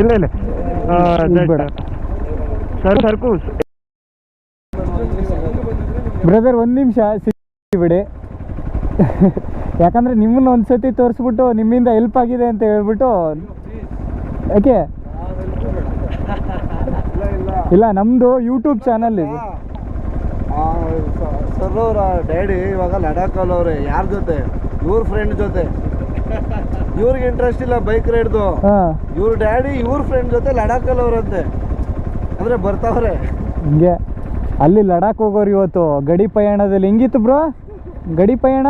ಇಲ್ಲ ಇಲ್ಲ. Sir ಸರ್ಕು brother ಒಂದು ನಿಮಿಷ ಬಿಡಿ. ಯಾಕಂದರೆ ನಿಮ್ಮನ್ನ ಒಂದು ಸತಿ ತೋರಿಸ್ಬಿಟ್ಟು ನಿಮ್ಮಿಂದ ಹೆಲ್ಪ್ ಆಗಿದೆ ಅಂತ ಹೇಳ್ಬಿಟ್ಟು ಯಾಕೆ? ಇಲ್ಲ ನಮ್ಮದು ಯೂಟ್ಯೂಬ್ ಚಾನಲ್ ಇದು. ಸರ್ ಅವರ ಡ್ಯಾಡಿ ಇವಾಗ ಲಡಾಖ್ ಯಾರ ಜೊತೆ? ಇವ್ರ ಫ್ರೆಂಡ್ ಜೊತೆ. ಇವ್ರಿಗೆ ಇಂಟ್ರೆಸ್ಟ್ ಇಲ್ಲ ಬೈಕ್ ರೈಡ್ದು ಹಾಂ. ಇವ್ರ ಡ್ಯಾಡಿ ಇವ್ರ ಫ್ರೆಂಡ್ ಜೊತೆ ಲಡಾಖಲ್ಲಿ ಅವರಂತೆ ಅಂದ್ರೆ ಬರ್ತಾವ್ರೆ. ಹಿಂಗೆ. ಅಲ್ಲಿ ಲಡಾಖ್ ಹೋಗೋರು ಇವತ್ತು. ಗಡಿ ಪಯಣದಲ್ಲಿ ಹೆಂಗಿತ್ತು ಬ್ರೋ ಗಡಿ ಪಯಣ?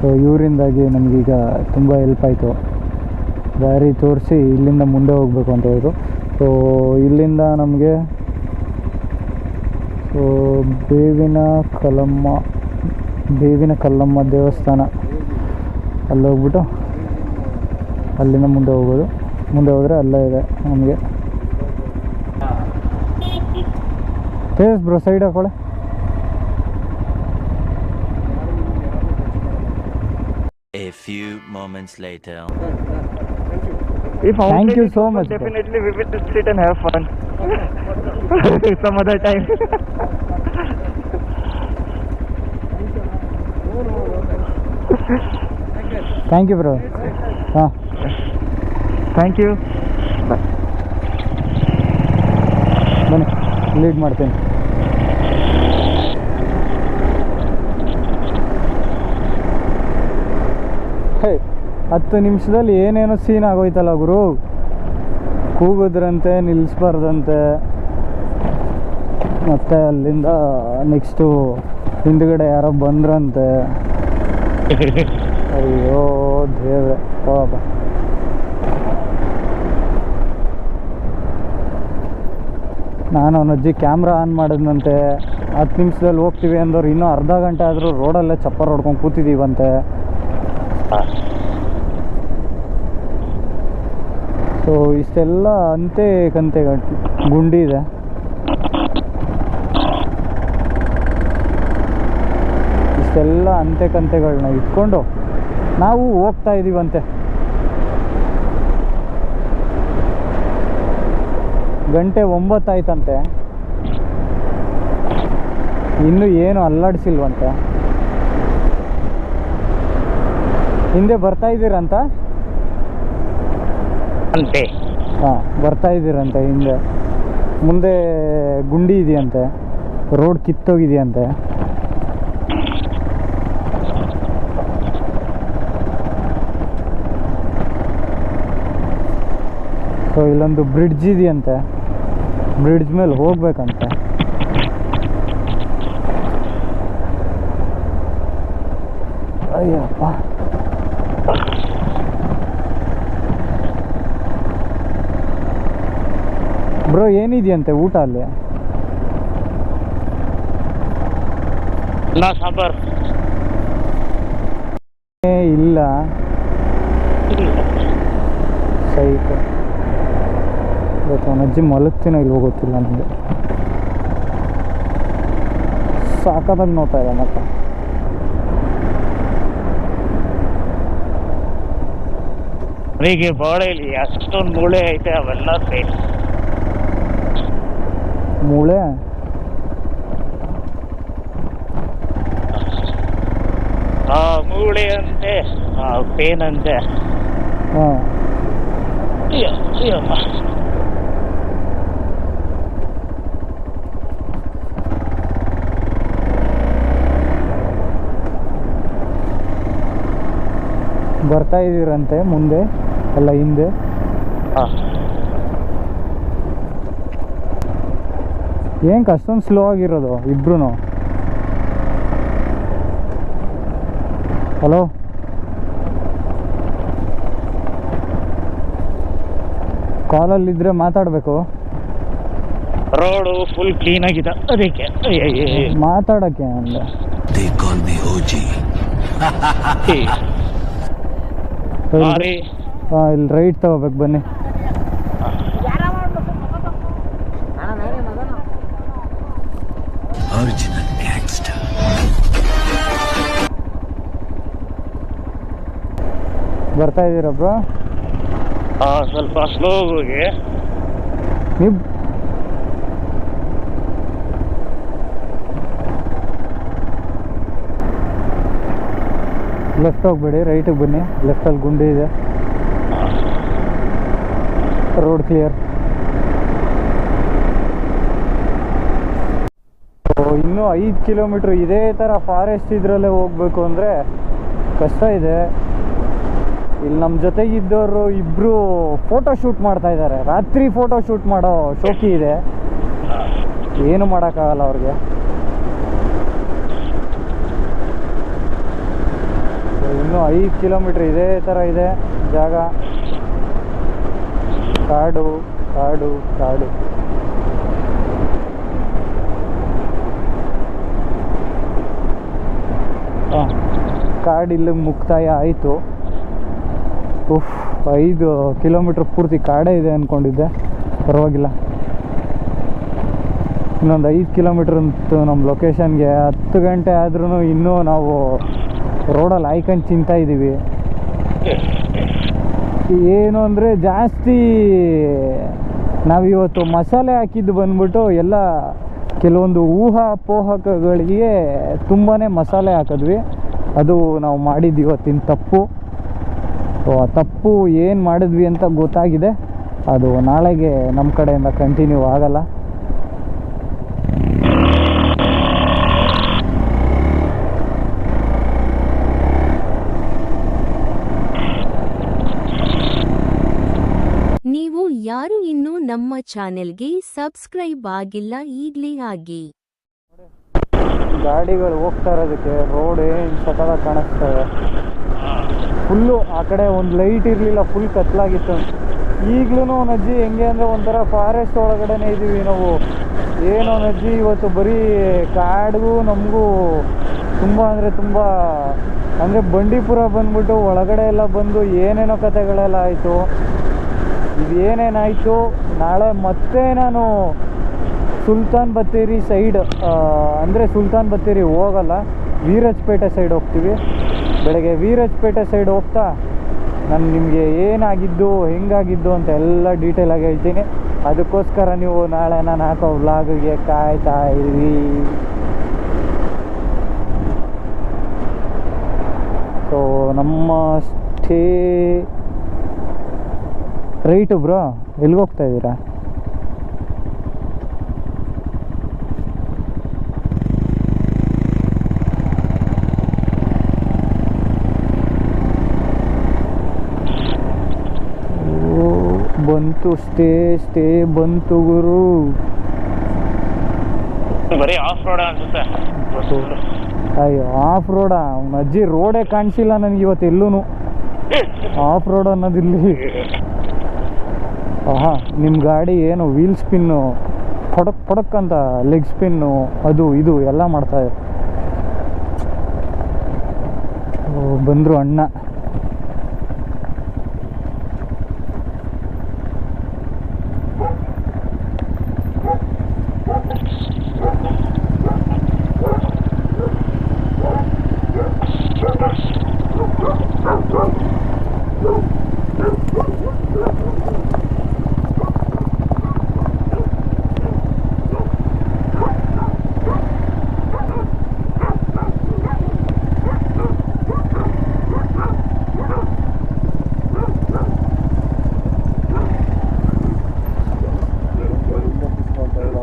ಸೊ ಇವರಿಂದಾಗಿ ನಮಗೀಗ ತುಂಬ ಹೆಲ್ಪ್ ಆಯಿತು. ದಾರಿ ತೋರಿಸಿ ಇಲ್ಲಿಂದ ಮುಂದೆ ಹೋಗಬೇಕು ಅಂತ ಹೇಳಿದ್ರು ಸೊ ಇಲ್ಲಿಂದ ನಮಗೆ ಸೊ ಬೇವಿನ ಕಲ್ಲಮ್ಮ ಬೇವಿನ ಕಲ್ಲಮ್ಮ ದೇವಸ್ಥಾನ ಅಲ್ಲಿ ಹೋಗ್ಬಿಟ್ಟು ಅಲ್ಲಿಂದ ಮುಂದೆ ಹೋಗೋದು ಮುಂದೆ ಹೋದರೆ ಅಲ್ಲೇ ಇದೆ ನಮಗೆ ತೇಜಸ್ ಬ್ರೋ ಸೈಡ್ ಹಾಕೊಳ್ಳೆ A few moments later. If Thank you so much, bro. Definitely we will sit and have fun. Some other time. Thank you bro ಹಾಂ ಥ್ಯಾಂಕ್ ಯು ಬನ್ನಿ ಲೀಡ್ ಮಾಡ್ತೀನಿ. ಹೇ, ಹತ್ತು ನಿಮಿಷದಲ್ಲಿ ಏನೇನೋ ಸೀನ್ ಆಗೋಯ್ತಲ್ಲ ಗುರು? ಕೂಗಿದ್ರಂತೆ ನಿಲ್ಲಿಸ್ಬಾರ್ದಂತೆ ಮತ್ತು ಅಲ್ಲಿಂದ ನೆಕ್ಸ್ಟು ಹಿಂದುಗಡೆ ಯಾರೋ ಬಂದ್ರಂತೆ. ಅಯ್ಯೋ ದೇವ್ರೆ ಹೋಗಪ್ಪ ನಾನು ಅವನಜ್ಜಿ ಕ್ಯಾಮ್ರಾ ಆನ್ ಮಾಡಿದ್ನಂತೆ. ಹತ್ತು ನಿಮಿಷದಲ್ಲಿ ಹೋಗ್ತೀವಿ ಅಂದವ್ರು ಇನ್ನೂ ಅರ್ಧ ಗಂಟೆ ಆದರೂ ರೋಡಲ್ಲೇ ಚಪ್ಪರ್ ಹೊಡ್ಕೊಂಡು ಕೂತಿದ್ದೀವಂತೆ ಸೊ ಇಷ್ಟೆಲ್ಲ ಅಂತೆ ಕಂತೆ ಗುಂಡಿ ಇದೆ. ಇಷ್ಟೆಲ್ಲ ಅಂತೆ ಕಂತೆಗಳನ್ನ ಇಟ್ಕೊಂಡು ನಾವು ಹೋಗ್ತಾ ಇದ್ದೀವಂತೆ ಗಂಟೆ ಒಂಬತ್ತಾಯ್ತಂತೆ ಇನ್ನು ಏನು ಅಲ್ಲಾಡಿಸಿಲ್ವಂತೆ. ಹಿಂದೆ ಬರ್ತಾ ಇದ್ದೀರಂತ? ಅಂತೆ. ಹಾಂ ಬರ್ತಾ ಇದ್ದೀರಂತೆ ಹಿಂದೆ. ಮುಂದೆ ಗುಂಡಿ ಇದೆಯಂತೆ. ರೋಡ್ ಕಿತ್ತೋಗಿದೆಯಂತೆ. ಸೊ ಇಲ್ಲೊಂದು ಬ್ರಿಡ್ಜ್ ಇದೆಯಂತೆ ಬ್ರಿಡ್ಜ್ ಮೇಲೆ ಹೋಗ್ಬೇಕಂತೆ. ಅಯ್ಯಪ್ಪ. ಬ್ರೋ ಏನಿದೆಯಂತೆ ಊಟ ಅಲ್ಲಿ? ಸಾಂಬಾರ್. ಇಲ್ಲ. ಸೈಕ್ ಇವತ್ತು ಅವನ ಅಜ್ಜಿ ಮಲಗ್ತೀನೋ ಇಲ್ಲಿ ಗೊತ್ತಿಲ್ಲ ನನಗೆ ಸಾಕಾದಾಗ ನೋಡ್ತಾ ಇದೆ ಮತ್ತೆ ಅವರಿಗೆ ಬಾಳೆಯಲ್ಲಿ ಅಷ್ಟೊಂದು ಮೂಳೆ ಐತೆ ಅವೆಲ್ಲ ಸೇರಿ ಮೂಳೆ? ಆ ಮೂಳೆ ಅಂತೆ ಆ ಪೇನ್ ಅಂತೆ. ಹಾಂ. ಬರ್ತಾ ಇದ್ದೀರಂತೆ ಮುಂದೆ ಅಲ್ಲ ಹಿಂದೆ. ಏನ್ ಅಷ್ಟೊಂದು ಸ್ಲೋ ಆಗಿರೋದು ಇಬ್ರು ಹಲೋ ಕಾಲಲ್ಲಿದ್ದರೆ ಮಾತಾಡಬೇಕು? ರೋಡು ಫುಲ್ ಕ್ಲೀನ್ ಆಗಿದೆ. ಅದಕ್ಕೆ. ಅಂದ್ರೆ ಮಾತಾಡೋಕ್ಕೆ ಅಂದೆ ಹಾಂ ಇಲ್ಲಿ ರೈಟ್ ತಗೋಬೇಕು ಬನ್ನಿ. ಬರ್ತಾ ಇದ್ದೀರಾ ಬ್ರೋ? ಆ, ಸ್ವಲ್ಪ ಸ್ಲೋ ಹೋಗಿ. ನೀವು ಲೆಫ್ಟ್ ಹೋಗ್ಬೇಡಿ ರೈಟಿಗೆ ಬನ್ನಿ. ಲೆಫ್ಟಲ್ಲಿ ಗುಂಡಿ ಇದೆ. ರೋಡ್ ಕ್ಲಿಯರ್ ಇನ್ನೂ ಐದು ಕಿಲೋಮೀಟ್ರ್ ಇದೇ ಥರ ಫಾರೆಸ್ಟ್ ಇದರಲ್ಲೇ ಹೋಗ್ಬೇಕು ಅಂದರೆ ಕಷ್ಟ ಇದೆ. ಇಲ್ಲಿ ನಮ್ಮ ಜೊತೆಗಿದ್ದವರು ಇಬ್ಬರು ಫೋಟೋ ಶೂಟ್ ಮಾಡ್ತಾ ಇದ್ದಾರೆ. ರಾತ್ರಿ ಫೋಟೋ ಶೂಟ್ ಮಾಡೋ ಶೋಕಿ ಇದೆ. ಏನು ಮಾಡೋಕ್ಕಾಗಲ್ಲ ಅವ್ರಿಗೆ So, ಇನ್ನೂ ಐದು ಕಿಲೋಮೀಟ್ರ್ ಇದೇ ಥರ ಇದೆ ಜಾಗ. ಕಾಡು ಕಾಡು ಕಾಡು. ಹಾಂ, ಕಾಡು ಇಲ್ಲಿಗೆ ಮುಕ್ತಾಯ ಆಯಿತು. ಉಫ್, ಐದು ಕಿಲೋಮೀಟ್ರ್ ಪೂರ್ತಿ ಕಾಡೇ ಇದೆ ಅಂದ್ಕೊಂಡಿದ್ದೆ ಪರವಾಗಿಲ್ಲ. ಇನ್ನೊಂದು ಐದು ಕಿಲೋಮೀಟ್ರ್ ಅಂತೂ ನಮ್ಮ ಲೊಕೇಶನ್ಗೆ ಹತ್ತು ಗಂಟೆ ಆದ್ರೂ ಇನ್ನೂ ನಾವು ರೋಡಲ್ಲಿ ಆಯ್ಕೊಂಡು ತಿಂತಾ ಇದ್ದೀವಿ ಏನು ಅಂದರೆ ಜಾಸ್ತಿ ನಾವಿವತ್ತು ಮಸಾಲೆ ಹಾಕಿದ್ದು ಬಂದ್ಬಿಟ್ಟು ಎಲ್ಲ ಕೆಲವೊಂದು ಊಹಾಪೋಹಕಗಳಿಗೆ ತುಂಬಾ ಮಸಾಲೆ ಹಾಕಿದ್ವಿ. ಅದು ನಾವು ಮಾಡಿದ್ದು ಇವತ್ತಿನ ತಪ್ಪು. ಸೊ ಆ ತಪ್ಪು ಏನು ಮಾಡಿದ್ವಿ ಅಂತ ಗೊತ್ತಾಗಿದೆ. ಅದು ನಾಳೆಗೆ ನಮ್ಮ ಕಡೆಯಿಂದ ಕಂಟಿನ್ಯೂ ಆಗಲ್ಲ. ನೀವು ಯಾರು ಇನ್ನೂ ನಮ್ಮ ಚಾನೆಲ್ಗೆ ಸಬ್ಸ್ಕ್ರೈಬ್ ಆಗಿಲ್ಲ ಈಗ್ಲೇ ಆಗಿ. ಗಾಡಿಗಳು ಹೋಗ್ತಾ ಇರೋದಕ್ಕೆ ರೋಡ್ ಏನು ಸಕಲ ಕಾಣಿಸ್ತವೆ ಫುಲ್ಲು ಆ ಕಡೆ ಒಂದು ಲೈಟ್ ಇರಲಿಲ್ಲ ಫುಲ್ ಕತ್ಲಾಗಿತ್ತು. ಈಗಲೂ ಒಂದು ಅಜ್ಜಿ ಹೆಂಗೆ ಅಂದರೆ ಒಂಥರ ಫಾರೆಸ್ಟ್ ಒಳಗಡೆನೇ ಇದ್ದೀವಿ ನಾವು. ಏನೋ ಅಜ್ಜಿ ಇವತ್ತು ಬರೀ ಕಾಡಿಗೂ ನಮಗೂ ತುಂಬ ಅಂದರೆ ತುಂಬ ಅಂದರೆ ಬಂಡೀಪುರ ಬಂದ್ಬಿಟ್ಟು ಒಳಗಡೆ ಎಲ್ಲ ಬಂದು ಏನೇನೋ ಕಥೆಗಳೆಲ್ಲ ಆಯಿತು. ಇದೇನೇನಾಯಿತು? ನಾಳೆ ಮತ್ತೆ ನಾನು ಸುಲ್ತಾನ್ ಬತ್ತೇರಿ ಸೈಡ್ ಅಂದರೆ ಸುಲ್ತಾನ್ ಬತ್ತೇರಿ ಹೋಗಲ್ಲ, ವೀರಜ್ಪೇಟೆ ಸೈಡ್ ಹೋಗ್ತೀವಿ. ಬೆಳಗ್ಗೆ ವೀರಜ್ಪೇಟೆ ಸೈಡ್ ಹೋಗ್ತಾ, ನಾನು ನಿಮಗೆ ಏನಾಗಿದ್ದು, ಹೆಂಗಾಗಿದ್ದು ಅಂತ ಎಲ್ಲ ಡೀಟೇಲಾಗಿ ಹೇಳ್ತೀನಿ. ಅದಕ್ಕೋಸ್ಕರ ನೀವು ನಾಳೆ ನಾನು ಹಾಕೋ ವ್ಲಾಗಿಗೆ ಕಾಯ್ತಾ ಇರಿ. ಸೊ ನಮ್ಮ ಸ್ಟೇ ರೈಟು ಬ್ರೋ ಎಲ್ಲಿಗೆ ಹೋಗ್ತಾ ಇದ್ದೀರಾ? ಓ, ಬಂತು ಸ್ಟೇ ಸ್ಟೇ ಬಂತು ಗುರು. ಬರೀ ಆಫ್ ರೋಡ್ ಅನ್ಸುತ್ತೆ. ಅಯ್ಯೋ ಆಫ್ ರೋಡ ಅಜ್ಜಿ ರೋಡೇ ಕಾಣಿಸಿಲ್ಲ ನನಗೆ ಇವತ್ತು ಎಲ್ಲೂ ಆಫ್ ರೋಡ್ ಅನ್ನೋದಿಲ್ಲಿ. ಆಹಾ ನಿಮ್ಮ ಗಾಡಿ ಏನು ವೀಲ್ ಸ್ಪಿನ್ನು ಪಡಕ್ ಪಡಕ್ ಅಂತ ಲೆಗ್ ಸ್ಪಿನ್ನು ಅದು ಇದು ಎಲ್ಲ ಮಾಡ್ತಾ ಬಂದರು ಓ, ಬಂದ್ರು ಅಣ್ಣ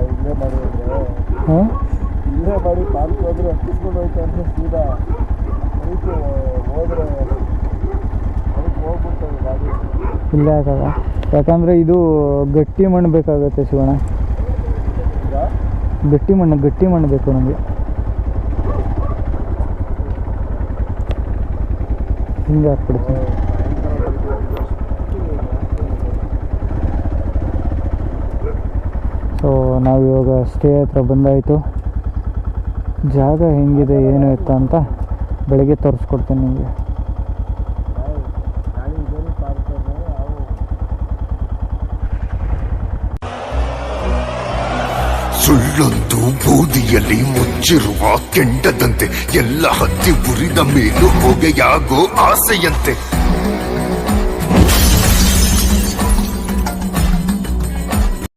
ಇಲ್ಲೇ ಮಾಡಿ ಹೋದ್ರೆ ಹಾಂ ಇಲ್ಲೇ ಮಾಡಿ ಪಾರ್ಕ್ ಹೋದ್ರೆ ಹತ್ತಿಸ್ಕೊಂಡು ಹೋಯ್ತು ಅಂದ್ರೆ ಸೀದಾ. ಅದಕ್ಕೆ ಹೋದ್ರೆ ಅದಕ್ಕೆ ಹೋಗ್ಬಿಡ್ತದೆ ಗಾಡಿ. ಇಲ್ಲೇ ಆಗಲ್ಲ ಯಾಕಂದರೆ ಇದು ಗಟ್ಟಿ ಮಣ್ಣು ಬೇಕಾಗುತ್ತೆ ಶಿವಣ್ಣ. ಗಟ್ಟಿ ಮಣ್ಣು ಗಟ್ಟಿ ಮಣ್ಣು ಬೇಕು ನಮಗೆ. ಹಿಂಗೆ ಹಾಕ್ಬಿಡ್ತೀನಿ ಸೊ ನಾವು ಇವಾಗ ಸ್ಟೇ ಹತ್ರ ಬಂದಾಯಿತು. ಜಾಗ ಹೆಂಗಿದೆ, ಏನು ಇತ್ತು ಅಂತ ಬೆಳಗ್ಗೆ ತೋರಿಸ್ಕೊಡ್ತೀನಿ ನಿಮಗೆ. ಸುಳ್ಳೊಂದು ಬೂದಿಯಲ್ಲಿ ಮುಚ್ಚಿರುವ ಕೆಂಡದಂತೆ ಎಲ್ಲ ಹತ್ತಿ ಉರಿದ ಮೇಲೂ ಹೊಗೆಯಾಗೋ ಆಸೆಯಂತೆ.